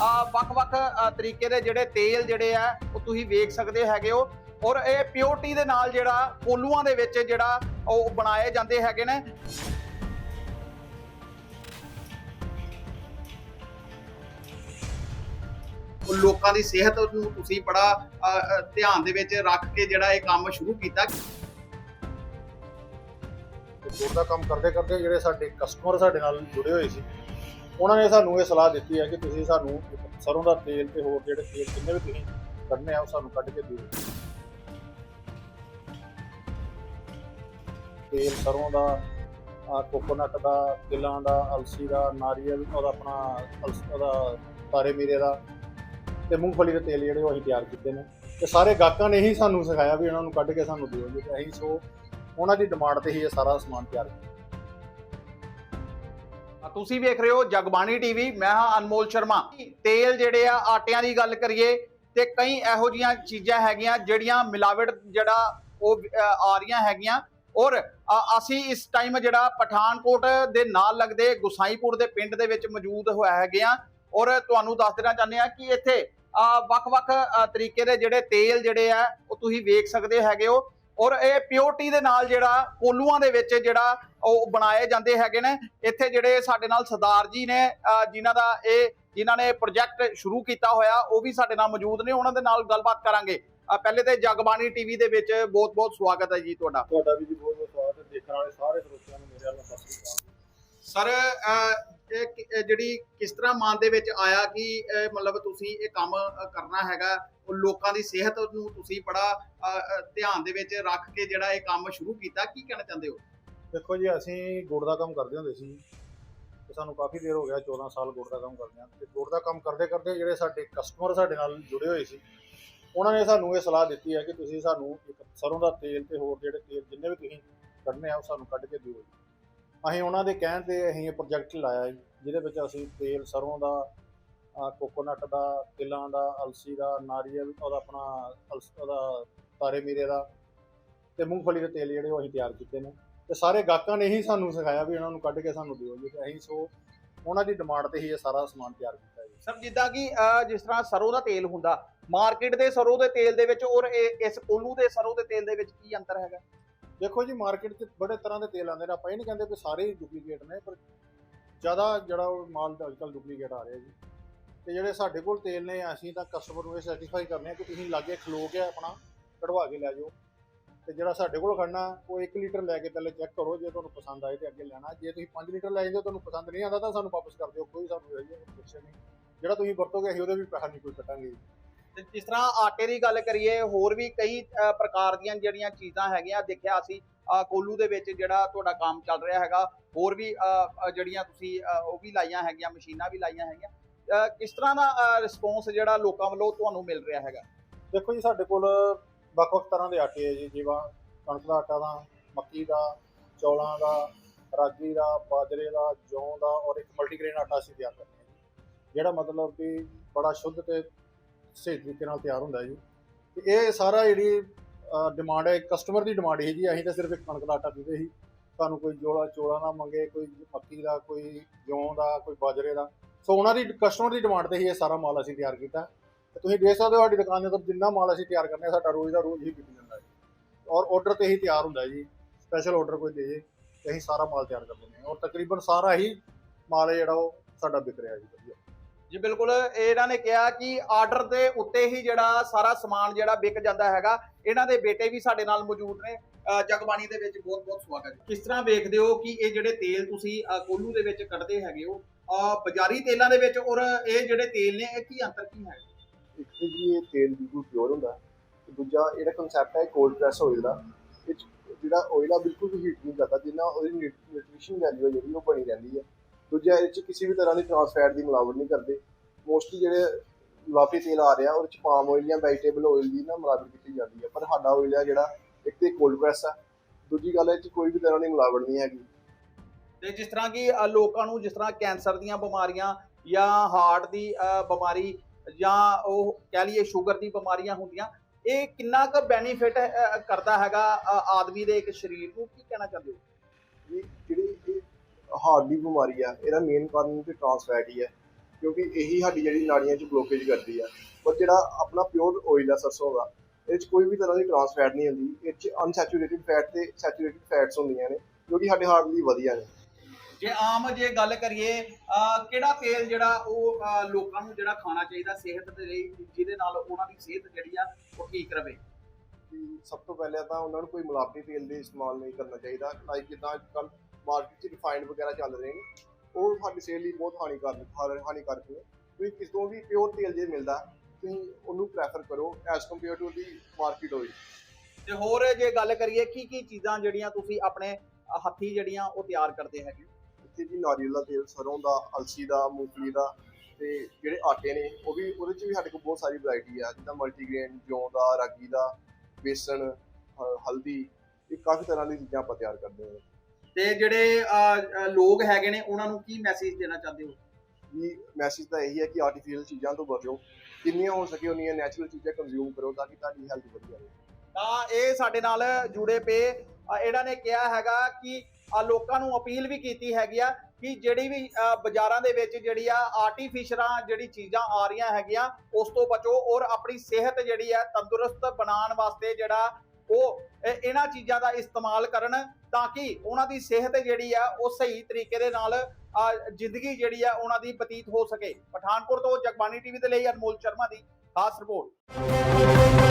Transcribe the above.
ਆ ਵੱਖ-ਵੱਖ ਤਰੀਕੇ ਦੇ ਜਿਹੜੇ ਤੇਲ ਜਿਹੜੇ ਆ, ਉਹ ਤੁਸੀਂ ਵੇਖ ਸਕਦੇ ਹੈਗੇ ਹੋ। ਔਰ ਇਹ ਪਿਓਰਟੀ ਦੇ ਨਾਲ ਜਿਹੜਾ ਕੋਲੂਆਂ ਦੇ ਵਿੱਚ ਜਿਹੜਾ ਉਹ ਬਣਾਏ ਜਾਂਦੇ ਹੈਗੇ ਨੇ। ਲੋਕਾਂ ਦੀ ਸਿਹਤ ਨੂੰ ਤੁਸੀਂ ਬੜਾ ਧਿਆਨ ਦੇ ਵਿੱਚ ਰੱਖ ਕੇ ਜਿਹੜਾ ਇਹ ਕੰਮ ਸ਼ੁਰੂ ਕੀਤਾ। ਤੇ ਦਾ ਕੰਮ ਕਰਦੇ ਕਰਦੇ ਜਿਹੜੇ ਸਾਡੇ ਕਸਟਮਰ ਸਾਡੇ ਨਾਲ ਜੁੜੇ ਹੋਏ ਸੀ ਉਹਨਾਂ ਨੇ ਸਾਨੂੰ ਇਹ ਸਲਾਹ ਦਿੱਤੀ ਹੈ ਕਿ ਤੁਸੀਂ ਸਾਨੂੰ ਇੱਕ ਸਰੋਂ ਦਾ ਤੇਲ ਤੇ ਹੋਰ ਜਿਹੜੇ ਤੇਲ ਜਿੰਨੇ ਵੀ ਤੁਸੀਂ ਕੱਢਨੇ ਆ, ਉਹ ਸਾਨੂੰ ਕੱਢ ਕੇ ਦਿਓ। ਤੇਲ ਸਰੋਂ ਦਾ, ਆ ਕੋਕੋਨਟ ਦਾ, ਤਿਲਾਂ ਦਾ, ਅਲਸੀ ਦਾ, ਨਾਰੀਅਲ, ਉਹਦਾ ਆਪਣਾ ਅਲਸੀ, ਉਹਦਾ ਤਾਰੇ ਮੀਰੇ ਦਾ ਤੇ ਮੂੰਗਫਲੀ ਦੇ ਤੇਲ ਜਿਹੜੇ ਉਹ ਅਸੀਂ ਤਿਆਰ ਕੀਤੇ ਨੇ। ਤੇ ਸਾਰੇ ਗਾਹਕਾਂ ਨੇ ਹੀ ਸਾਨੂੰ ਸਿਖਾਇਆ ਵੀ ਇਹਨਾਂ ਨੂੰ ਕੱਢ ਕੇ ਸਾਨੂੰ ਦਿਓ ਜੀ। ਅਸੀਂ ਸੋ, ਉਹਨਾਂ ਦੀ ਡਿਮਾਂਡ ਤੇ ਹੀ ਇਹ ਸਾਰਾ ਸਮਾਨ ਤਿਆਰ ਕੀਤਾ। ਤੁਸੀਂ ਵੇਖ ਰਹੇ ਹੋ ਜਗਬਾਣੀ ਟੀਵੀ ਮੈਂ ਹਾਂ ਅਨਮੋਲ ਸ਼ਰਮਾ। ਤੇਲ ਜਿਹੜੇ ਆ ਆਟਿਆਂ ਦੀ ਗੱਲ ਕਰੀਏ ਤੇ ਕਈ ਇਹੋ ਜੀਆਂ ਚੀਜ਼ਾਂ ਹੈਗੀਆਂ ਜਿਹੜੀਆਂ ਮਿਲਾਵਟ ਜਿਹੜਾ ਉਹ ਆ ਰਹੀਆਂ ਹੈਗੀਆਂ। ਔਰ ਅਸੀਂ ਇਸ ਟਾਈਮ ਜਿਹੜਾ ਪਠਾਨਕੋਟ ਦੇ ਨਾਲ ਲੱਗਦੇ ਗੁਸਾਈਪੁਰ ਦੇ ਪਿੰਡ ਦੇ ਵਿੱਚ ਮੌਜੂਦ ਹੋਇਆ ਹੈਗੇ ਆ। ਔਰ ਤੁਹਾਨੂੰ ਦੱਸ ਦੇਣਾ ਚਾਹੁੰਦੇ ਆ ਕਿ ਇੱਥੇ ਅ, ਵੱਖ-ਵੱਖ ਤਰੀਕੇ ਦੇ ਜਿਹੜੇ ਤੇਲ ਜਿਹੜੇ ਆ ਉਹ ਤੁਸੀਂ ਵੇਖ ਸਕਦੇ ਹੈਗੇ ਹੋ। ਔਰ ਇਹ ਪਿਓਰਟੀ ਦੇ ਨਾਲ ਜਿਹੜਾ ਕੋਲੂਆਂ ਦੇ ਵਿੱਚ ਜਿਹੜਾ ਉਹ ਬਣਾਏ ਜਾਂਦੇ ਹੈਗੇ ਨੇ। ਇੱਥੇ ਜਿਹੜੇ ਸਾਡੇ ਨਾਲ ਸਰਦਾਰ ਜੀ ਨੇ ਜਿਨ੍ਹਾਂ ਦਾ ਇਹ ਜਿਨ੍ਹਾਂ ਨੇ ਪ੍ਰੋਜੈਕਟ ਸ਼ੁਰੂ ਕੀਤਾ ਹੋਇਆ ਉਹ ਵੀ ਸਾਡੇ ਨਾਲ ਮੌਜੂਦ ਨੇ। ਉਹਨਾਂ ਦੇ ਨਾਲ ਗੱਲਬਾਤ ਕਰਾਂਗੇ। ਪਹਿਲੇ ਤੇ ਜਗਬਾਣੀ ਟੀਵੀ ਦੇ ਵਿੱਚ ਬਹੁਤ-ਬਹੁਤ ਸਵਾਗਤ ਹੈ ਜੀ ਤੁਹਾਡਾ। ਤੁਹਾਡਾ ਵੀ ਜੀ ਬਹੁਤ ਬਹੁਤ ਸਵਾਗਤ ਹੈ। ਦੇਖਣ ਵਾਲੇ ਸਾਰੇ ਸਰੋਤਿਆਂ ਨੂੰ ਮੇਰੇ ਵੱਲੋਂ ਸਤਿ ਸ੍ਰੀ ਅਕਾਲ ਸਰ ਜਿਹੜੀ ਕਿਸ ਤਰ੍ਹਾਂ ਮਨ ਦੇ ਵਿੱਚ ਆਇਆ ਕਿ ਮਤਲਬ ਤੁਸੀਂ ਇਹ ਕੰਮ ਕਰਨਾ ਹੈਗਾ ਲੋਕਾਂ ਦੀ ਸਿਹਤ ਨੂੰ ਤੁਸੀਂ ਬੜਾ ਧਿਆਨ ਦੇ ਵਿੱਚ ਰੱਖ ਕੇ ਜਿਹੜਾ ਇਹ ਕੰਮ ਸ਼ੁਰੂ ਕੀਤਾ, ਕੀ ਕਹਿਣਾ ਚਾਹੁੰਦੇ ਹੋ? ਦੇਖੋ ਜੀ, ਅਸੀਂ ਗੁੜ ਦਾ ਕੰਮ ਕਰਦੇ ਹੁੰਦੇ ਸੀ। ਤੇ ਸਾਨੂੰ ਕਾਫੀ ਦੇਰ ਹੋ ਗਿਆ 14 ਸਾਲ ਗੁੜ ਦਾ ਕੰਮ ਕਰਦੇ ਹਾਂ ਤੇ ਗੁੜ ਦਾ ਕੰਮ ਕਰਦੇ ਕਰਦੇ ਜਿਹੜੇ ਸਾਡੇ ਕਸਟਮਰ ਸਾਡੇ ਨਾਲ ਜੁੜੇ ਹੋਏ ਸੀ, ਉਹਨਾਂ ਨੇ ਸਾਨੂੰ ਇਹ ਸਲਾਹ ਦਿੱਤੀ ਹੈ ਕਿ ਤੁਸੀਂ ਸਾਨੂੰ ਇੱਕ ਸਰੋਂ ਦਾ ਤੇਲ ਤੇ ਹੋਰ ਜਿਹੜੇ ਤੇਲ ਜਿੰਨੇ ਵੀ ਤੁਸੀਂ ਕੱਢਨੇ ਆ, ਉਹ ਸਾਨੂੰ ਕੱਢ ਕੇ ਦਿਓ ਅਸੀਂ ਉਹਨਾਂ ਦੇ ਕਹਿਣ ਤੇ ਅਸੀਂ ਇਹ ਪ੍ਰੋਜੈਕਟ ਲਾਇਆ ਜੀ, ਜਿਹਦੇ ਵਿੱਚ ਅਸੀਂ ਤੇਲ, ਸਰੋਂ ਦਾ ਕੋਕੋਨਟ ਦਾ ਤਿਲਾਂ ਦਾ ਅਲਸੀ ਦਾ ਨਾਰੀਅਲ ਉਹਦਾ ਆਪਣਾ ਅਲਸ ਉਹਦਾ ਤਾਰੇ ਮੀਰੇ ਦਾ ਤੇ ਮੂੰਗਫਲੀ ਦੇ ਤੇਲ ਜਿਹੜੇ ਉਹ ਅਸੀਂ ਤਿਆਰ ਕੀਤੇ ਨੇ। ਤੇ ਸਾਰੇ ਗਾਹਕਾਂ ਨੇ ਹੀ ਸਾਨੂੰ ਸਿਖਾਇਆ ਵੀ ਇਹਨਾਂ ਨੂੰ ਕੱਢ ਕੇ ਸਾਨੂੰ ਦਿਓ ਜੀ। ਤੇ ਅਸੀਂ ਸੋ ਉਹਨਾਂ ਦੀ ਡਿਮਾਂਡ ਤੇ ਹੀ ਇਹ ਸਾਰਾ ਸਮਾਨ ਤਿਆਰ ਕੀਤਾ ਜੀ। ਸਰ ਜਿੱਦਾਂ ਕਿ ਜਿਸ ਤਰ੍ਹਾਂ ਸਰੋਂ ਦਾ ਤੇਲ ਹੁੰਦਾ ਮਾਰਕੀਟ ਦੇ ਸਰੋਂ ਦੇ ਤੇਲ ਦੇ ਵਿੱਚ ਔਰ ਇਸ ਕੋਲੂ ਦੇ ਸਰੋਂ ਦੇ ਤੇਲ ਦੇ ਵਿੱਚ ਕੀ ਅੰਤਰ ਹੈਗਾ? ਦੇਖੋ ਜੀ ਮਾਰਕੀਟ 'ਚ ਬੜੇ ਤਰ੍ਹਾਂ ਦੇ ਤੇਲ ਆਉਂਦੇ ਨੇ। ਆਪਾਂ ਇਹ ਨਹੀਂ ਕਹਿੰਦੇ ਕਿ ਸਾਰੇ ਡੁਪਲੀਕੇਟ ਨੇ ਪਰ ਜ਼ਿਆਦਾ ਜਿਹੜਾ ਉਹ ਮਾਲ ਅੱਜ ਕੱਲ੍ਹ ਡੁਪਲੀਕੇਟ ਆ ਰਿਹਾ ਜੀ। ਤੇ ਜਿਹੜੇ ਸਾਡੇ ਕੋਲ ਤੇਲ ਨੇ, ਅਸੀਂ ਤਾਂ ਕਸਟਮਰ ਨੂੰ ਇਹ ਸੈਟੀਸਫਾਈ ਕਰਨੇ ਆ ਕਿ ਤੁਸੀਂ ਲਾਗੇ ਖਲੋ ਕੇ ਆਪਣਾ ਕਢਵਾ ਕੇ ਲੈ ਜਾਓ। ਤੇ ਜਿਹੜਾ ਸਾਡੇ ਕੋਲ ਖੜਨਾ, ਉਹ 1 ਲੀਟਰ ਲੈ ਕੇ ਪਹਿਲੇ ਚੈੱਕ ਕਰੋ ਜੇ ਤੁਹਾਨੂੰ ਪਸੰਦ ਆਏ ਤੇ ਅੱਗੇ ਲੈਣਾ। ਜੇ ਤੁਸੀਂ 5 ਲੀਟਰ ਲੈ ਜਾਂਦੇ ਹੋ, ਤੁਹਾਨੂੰ ਪਸੰਦ ਨਹੀਂ ਆਉਂਦਾ ਤਾਂ ਸਾਨੂੰ ਵਾਪਸ ਕਰ ਦਿਓ, ਕੋਈ ਸਾਨੂੰ ਇਹ ਪੁੱਛੇ ਨਹੀਂ। ਜਿਹੜਾ ਤੁਸੀਂ ਵਰਤੋਗੇ, ਅਸੀਂ ਉਹਦੇ ਵੀ ਪੈਸਾ ਨਹੀਂ ਕੋਈ ਕੱਟਾਂਗੇ ਜੀ। ਤੇ ਜਿਸ ਤਰ੍ਹਾਂ ਆਟੇ ਦੀ ਗੱਲ ਕਰੀਏ, ਹੋਰ ਵੀ ਕਈ ਪ੍ਰਕਾਰ ਦੀਆਂ ਜਿਹੜੀਆਂ ਚੀਜ਼ਾਂ ਹੈਗੀਆਂ, ਦੇਖਿਆ ਅਸੀਂ ਕੋਲੂ ਦੇ ਵਿੱਚ ਜਿਹੜਾ ਤੁਹਾਡਾ ਕੰਮ ਚੱਲ ਰਿਹਾ ਹੈਗਾ, ਹੋਰ ਵੀ ਜਿਹੜੀਆਂ ਤੁਸੀਂ ਉਹ ਵੀ ਲਾਈਆਂ ਹੈਗੀਆਂ, ਮਸ਼ੀਨਾਂ ਵੀ ਲਾਈਆਂ ਹੈਗੀਆਂ। ਕਿਸ ਤਰ੍ਹਾਂ ਦਾ ਰਿਸਪੌਂਸ ਜਿਹੜਾ ਲੋਕਾਂ ਵੱਲੋਂ ਤੁਹਾਨੂੰ ਮਿਲ ਰਿਹਾ ਹੈਗਾ? ਦੇਖੋ ਜੀ, ਸਾਡੇ ਕੋਲ ਵੱਖ-ਵੱਖ ਤਰ੍ਹਾਂ ਦੇ ਆਟੇ ਹੈ ਜੀ, ਜਿਵੇਂ ਕਣਕ ਦਾ ਆਟਾ ਦਾ, ਮੱਕੀ ਦਾ, ਚੌਲਾਂ ਦਾ, ਰਾਗੀ ਦਾ, ਬਾਜਰੇ ਦਾ, ਜੌਂ ਦਾ ਔਰ ਇੱਕ ਮਲਟੀਗ੍ਰੇਨ ਆਟਾ ਅਸੀਂ ਤਿਆਰ ਕਰਦੇ ਹਾਂ ਜਿਹੜਾ ਮਤਲਬ ਕਿ ਬੜਾ ਸ਼ੁੱਧ ਤੇ ਸਹੀ ਤਰੀਕੇ ਨਾਲ ਤਿਆਰ ਹੁੰਦਾ ਜੀ। ਤੇ ਇਹ ਸਾਰਾ ਜਿਹੜੀ ਡਿਮਾਂਡ ਹੈ ਕਸਟਮਰ ਦੀ ਡਿਮਾਂਡ ਹੈ ਜੀ ਅਸੀਂ ਤਾਂ ਸਿਰਫ ਇੱਕ ਕਣਕ ਦਾ ਆਟਾ ਦਿੰਦੇ ਸੀ। ਸਾਨੂੰ ਕੋਈ ਜੋਲਾ ਚੋਲਾ ਨਾ ਮੰਗੇ, ਕੋਈ ਮੱਕੀ ਦਾ, ਕੋਈ ਜੌਂ ਦਾ, ਕੋਈ ਬਾਜਰੇ ਦਾ। ਸੋ ਉਹਨਾਂ ਦੀ ਕਸਟਮਰ ਦੀ ਡਿਮਾਂਡ ਤੇ ਹੀ ਇਹ ਸਾਰਾ ਮਾਲ ਅਸੀਂ ਤਿਆਰ ਕੀਤਾ। ਤੇ ਤੁਸੀਂ ਦੇਖ ਸਕਦੇ ਹੋ ਸਾਡੀ ਦੁਕਾਨ ਦੇ ਉੱਤੇ ਜਿੰਨਾ ਮਾਲ ਅਸੀਂ ਤਿਆਰ ਕਰਨੇ ਆ, ਸਾਡਾ ਰੋਜ਼ ਦਾ ਰੋਜ਼ ਹੀ ਵਿਕ ਜਾਂਦਾ ਹੈ ਔਰ ਆਰਡਰ ਤੇ ਹੀ ਤਿਆਰ ਹੁੰਦਾ ਜੀ। ਸਪੈਸ਼ਲ ਆਰਡਰ ਕੋਈ ਦੇ ਜੇ, ਤੇ ਅਸੀਂ ਸਾਰਾ ਮਾਲ ਤਿਆਰ ਕਰ ਦਿੰਦੇ ਹਾਂ। ਔਰ ਤਕਰੀਬਨ ਸਾਰਾ ਹੀ ਮਾਲ ਜਿਹੜਾ ਉਹ ਸਾਡਾ ਵਿਕ ਰਿਹਾ ਜੀ, ਵਧੀਆ। ਜੀ, ਬਿਲਕੁਲ। ਇਹਨਾਂ ਨੇ ਕਿਹਾ ਕਿ ਆਰਡਰ ਦੇ ਉੱਤੇ ਹੀ ਜਿਹੜਾ ਸਾਰਾ ਸਮਾਨ ਜਿਹੜਾ ਵਿਕ ਜਾਂਦਾ ਹੈਗਾ, ਇਹਨਾਂ ਦੇ ਬੇਟੇ ਵੀ ਸਾਡੇ ਨਾਲ ਮੌਜੂਦ ਨੇ। ਜਗਬਾਣੀ ਦੇ ਵਿੱਚ ਬਹੁਤ ਬਹੁਤ ਸਵਾਗਤ ਕਿਸ ਤਰ੍ਹਾਂ ਵੇਖਦੇ ਹੋ ਕਿ ਇਹ ਜਿਹੜੇ ਤੇਲ ਤੁਸੀਂ ਕੋਲੂ ਦੇ ਵਿੱਚ ਕੱਢਦੇ ਹੈਗੇ ਹੋ ਬਾਜ਼ਾਰੀ ਤੇਲਾਂ ਦੇ ਵਿੱਚ ਔਰ ਇਹ ਜਿਹੜੇ ਤੇਲ ਨੇ, ਇਹ ਕੀ ਅੰਤਰ ਕੀ ਹੈ? ਇੱਕ ਤੇ ਜੀ ਇਹ ਤੇਲ ਬਿਲਕੁਲ ਪਿਓਰ ਹੁੰਦਾ ਤੇ ਦੂਜਾ ਜਿਹੜਾ ਕਨਸੈਪਟ ਹੈ ਕੋਲਡ ਪ੍ਰੈਸ ਆਇਲ ਦਾ। ਇਹ 'ਚ ਜਿਹੜਾ ਆਇਲ ਆ, ਬਿਲਕੁਲ ਵੀ ਹੀਟ ਨਹੀਂ ਕਰਦਾ। ਜਿੰਨਾ ਉਹਦੀ ਨਿਊਟ੍ਰੀਸ਼ਨ ਵੈਲਿਊ ਹੈ ਜਿਹੜੀ, ਉਹ ਬਣੀ ਰਹਿੰਦੀ ਹੈ। ਦੂਜਾ ਇਹ 'ਚ ਕਿਸੇ ਵੀ ਤਰ੍ਹਾਂ ਦੀ ਟ੍ਰਾਂਸਫੈਟ ਦੀ ਮਿਲਾਵਟ ਨਹੀਂ ਕਰਦੇ। ਮੋਸਟਲੀ ਜਿਹੜੇ ਲਾਫੀ ਤੇਲ ਆ ਰਿਹਾ, ਉਹਦੇ 'ਚ ਪਾਮ ਆਇਲ ਜਾਂ ਵੈਜੀਟੇਬਲ ਆਇਲ ਦੀ ਨਾ ਮਿਲਾਵਟ ਕੀਤੀ ਜਾਂਦੀ ਹੈ। ਪਰ ਸਾਡਾ ਆਇਲ ਹੈ ਜਿਹੜਾ, ਇੱਕ ਤੇ ਕੋਲਡ ਪ੍ਰੈਸ ਆ। ਦੂਜੀ ਗੱਲ ਇਹ 'ਚ ਕੋਈ ਵੀ ਤਰ੍ਹਾਂ ਦੀ ਮਿਲਾਵਟ ਨਹੀਂ ਹੈਗੀ। ਤੇ ਜਿਸ ਤਰ੍ਹਾਂ ਕਿ ਲੋਕਾਂ ਨੂੰ ਜਿਸ ਤਰ੍ਹਾਂ ਕੈਂਸਰ ਦੀਆਂ ਬਿਮਾਰੀਆਂ ਜਾਂ ਹਾਰਟ ਦੀ ਬਿਮਾਰੀ ਜਾਂ ਉਹ ਕਹਿ ਲਈਏ ਸ਼ੂਗਰ ਦੀ ਬਿਮਾਰੀਆਂ ਹੁੰਦੀਆਂ, ਇਹ ਕਿੰਨਾ ਕੁ ਬੈਨੀਫਿਟ ਕਰਦਾ ਹੈਗਾ ਆਦਮੀ ਦੇ ਇੱਕ ਸਰੀਰ ਨੂੰ? ਕੀ ਕਹਿਣਾ ਚਾਹੁੰਦੇ ਹੋ? ਵੀ ਜਿਹੜੀ ਇਹ ਹਾਰਟ ਦੀ ਬਿਮਾਰੀ ਆ, ਇਹਦਾ ਮੇਨ ਕਾਰਨ ਤੇ ਟ੍ਰਾਂਸ ਫੈਟ ਹੀ ਹੈ ਕਿਉਂਕਿ ਇਹੀ ਸਾਡੀ ਜਿਹੜੀ ਨਾੜੀਆਂ 'ਚ ਬਲੋਕੇਜ ਕਰਦੀ ਆ। ਪਰ ਜਿਹੜਾ ਆਪਣਾ ਪਿਓਰ ਆਇਲ ਆ, ਸਰਸੋਂ ਦਾ ਇਹ 'ਚ ਕੋਈ ਵੀ ਤਰ੍ਹਾਂ ਦੀ ਟ੍ਰਾਂਸ ਫੈਟ ਨਹੀਂ ਹੁੰਦੀ ਇਹ 'ਚ ਅਨਸੈਚੂਰੇਟਿਡ ਫੈਟ ਤੇ ਸੈਚੂਰੇਟਿਡ ਫੈਟਸ ਹੁੰਦੀਆਂ ਨੇ, ਜੋ ਕਿ ਸਾਡੇ ਹਾਰਟ ਲਈ ਵਧੀਆ ਨੇ। ਜੇ ਆਮ ਜੇ ਗੱਲ ਕਰੀਏ ਕਿਹੜਾ ਤੇਲ ਜਿਹੜਾ ਉਹ ਲੋਕਾਂ ਨੂੰ ਜਿਹੜਾ ਖਾਣਾ ਚਾਹੀਦਾ ਸਿਹਤ ਦੇ ਲਈ ਜਿਹਦੇ ਨਾਲ ਉਹਨਾਂ ਦੀ ਸਿਹਤ ਜਿਹੜੀ ਆ ਉਹ ਠੀਕ ਰਵੇ? ਸਭ ਤੋਂ ਪਹਿਲਾਂ ਤਾਂ ਉਹਨਾਂ ਨੂੰ ਕੋਈ ਮਿਲਾਵਟੀ ਤੇਲ ਦੇ ਇਸਤੇਮਾਲ ਨਹੀਂ ਕਰਨਾ ਚਾਹੀਦਾ। ਲਾਈਕ ਜਿੱਦਾਂ ਅੱਜ ਕੱਲ੍ਹ ਮਾਰਕੀਟ 'ਚ ਰਿਫਾਈਨਡ ਵਗੈਰਾ ਚੱਲ ਰਹੇ ਨੇ ਉਹ ਸਾਡੀ ਸਿਹਤ ਲਈ ਬਹੁਤ ਹਾਨੀਕਾਰਕ ਹਾਨੀਕਾਰਕ ਨੇ। ਤੁਸੀਂ ਕਿਤੋਂ ਵੀ ਪਿਓਰ ਤੇਲ ਜੇ ਮਿਲਦਾ ਤੁਸੀਂ ਉਹਨੂੰ ਪ੍ਰੈਫਰ ਕਰੋ as compared to the market ਹੋਈ। ਤੇ ਹੋਰ ਜੇ ਗੱਲ ਕਰੀਏ ਕੀ ਕੀ ਚੀਜ਼ਾਂ ਜਿਹੜੀਆਂ ਤੁਸੀਂ ਆਪਣੇ ਹੱਥੀ ਜਿਹੜੀਆਂ ਉਹ ਤਿਆਰ ਕਰਦੇ ਹੈਗੇ? ਇੱਥੇ ਜੀ ਨਾਰੀਅਲ ਦਾ ਤੇਲ ਸਰੋਂ ਦਾ ਅਲਸੀ ਦਾ ਮੂੰਗਫਲੀ ਦਾ ਤੇ ਜਿਹੜੇ ਆਟੇ ਨੇ ਉਹ ਵੀ ਉਹਦੇ 'ਚ ਵੀ ਸਾਡੇ ਕੋਲ ਬਹੁਤ ਸਾਰੀ ਵੈਰਾਈਟੀ ਆ ਜਿੱਦਾਂ ਮਲਟੀਗ੍ਰੇਨ ਜੌਂ ਦਾ ਰਾਗੀ ਦਾ ਬੇਸਣ ਹਲਦੀ ਇਹ ਕਾਫੀ ਤਰ੍ਹਾਂ ਦੀ ਚੀਜ਼ਾਂ ਆਪਾਂ ਤਿਆਰ ਕਰਦੇ ਹਾਂ। ਤੇ ਜਿਹੜੇ ਲੋਕ ਹੈਗੇ ਨੇ ਉਹਨਾਂ ਨੂੰ ਕੀ ਮੈਸੇਜ ਦੇਣਾ ਚਾਹੁੰਦੇ ਹੋ? ਵੀ ਮੈਸੇਜ ਤਾਂ ਇਹੀ ਹੈ ਕਿ ਆਰਟੀਫੀਸ਼ੀਅਲ ਚੀਜ਼ਾਂ ਤੋਂ ਬਚੋ ਜਿੰਨੀਆਂ ਹੋ ਸਕੇ ਉਨੀਆਂ ਨੈਚੁਰਲ ਚੀਜ਼ਾਂ ਕੰਜ਼ਿਊਮ ਕਰੋ ਤਾਂ ਕਿ ਤੁਹਾਡੀ ਹੈਲਥ ਵਧੀਆ ਰਹੇ। ਤਾਂ ਇਹ ਸਾਡੇ ਨਾਲ ਜੁੜੇ ਪਏ ਇਹਨਾਂ ਨੇ ਕਿਹਾ ਹੈਗਾ ਕਿ ਅ, ਲੋਕਾਂ ਨੂੰ ਅਪੀਲ ਵੀ ਕੀਤੀ ਹੈਗੀ ਆ ਕਿ ਜਿਹੜੀ ਵੀ ਬਾਜ਼ਾਰਾਂ ਦੇ ਵਿੱਚ ਜਿਹੜੀ ਆ ਆਰਟੀਫੀਸ਼ਲਾਂ ਜਿਹੜੀ ਚੀਜ਼ਾਂ ਆ ਰਹੀਆਂ ਹੈਗੀਆਂ ਉਸ ਤੋਂ ਬਚੋ ਔਰ ਆਪਣੀ ਸਿਹਤ ਜਿਹੜੀ ਆ ਤੰਦਰੁਸਤ ਬਣਾਉਣ ਵਾਸਤੇ ਜਿਹੜਾ ਉਹ ਇਹਨਾਂ ਚੀਜ਼ਾਂ ਦਾ ਇਸਤੇਮਾਲ ਕਰਨ ਤਾਂ ਕਿ ਉਹਨਾਂ ਦੀ ਸਿਹਤ ਜਿਹੜੀ ਆ ਉਹ ਸਹੀ ਤਰੀਕੇ ਦੇ ਨਾਲ ਜ਼ਿੰਦਗੀ ਜਿਹੜੀ ਆ ਉਹਨਾਂ ਦੀ ਬਤੀਤ ਹੋ ਸਕੇ। ਪਠਾਨਕੋਟ ਤੋਂ ਜਗਬਾਣੀ ਟੀਵੀ ਦੇ ਲਈ ਅਨਮੋਲ ਸ਼ਰਮਾ ਦੀ ਖਾਸ ਰਿਪੋਰਟ।